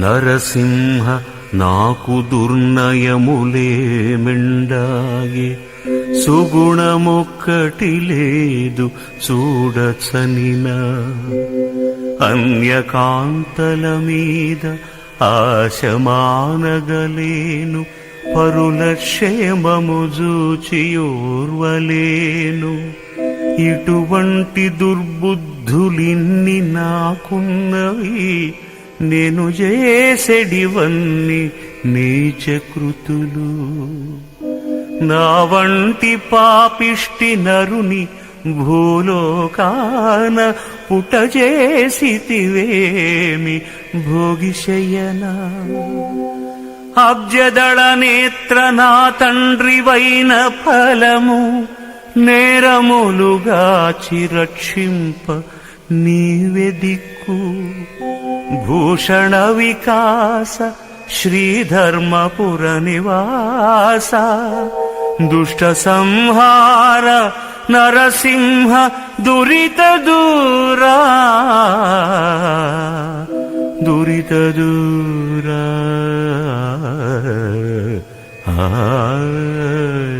నరసింహ నాకు దుర్నయములేమెండాయే సుగుణమొక్కటి లేదు చూడచనినా అన్యకాంతల మీద ఆశమానగలేను పరుల క్షేమము చూచియోర్వలేను ఇటువంటి దుర్బుద్ధులిన్ని నాకున్నవి నేను చేసెడివన్నీ నీచకృతులు. నా వంటి పాపిష్టి నరుని భూలోకాన పుటజేసివేమి భోగిశయనా. అబ్జదళ నేత్ర నా తండ్రివైన ఫలము నేరములుగా చిరక్షింప నీవే भूषणविकास श्रीधर्मपुरनिवास दुष्टसंहार नरसिंह दुरितदूरा दुरितदूरा दुरितदूर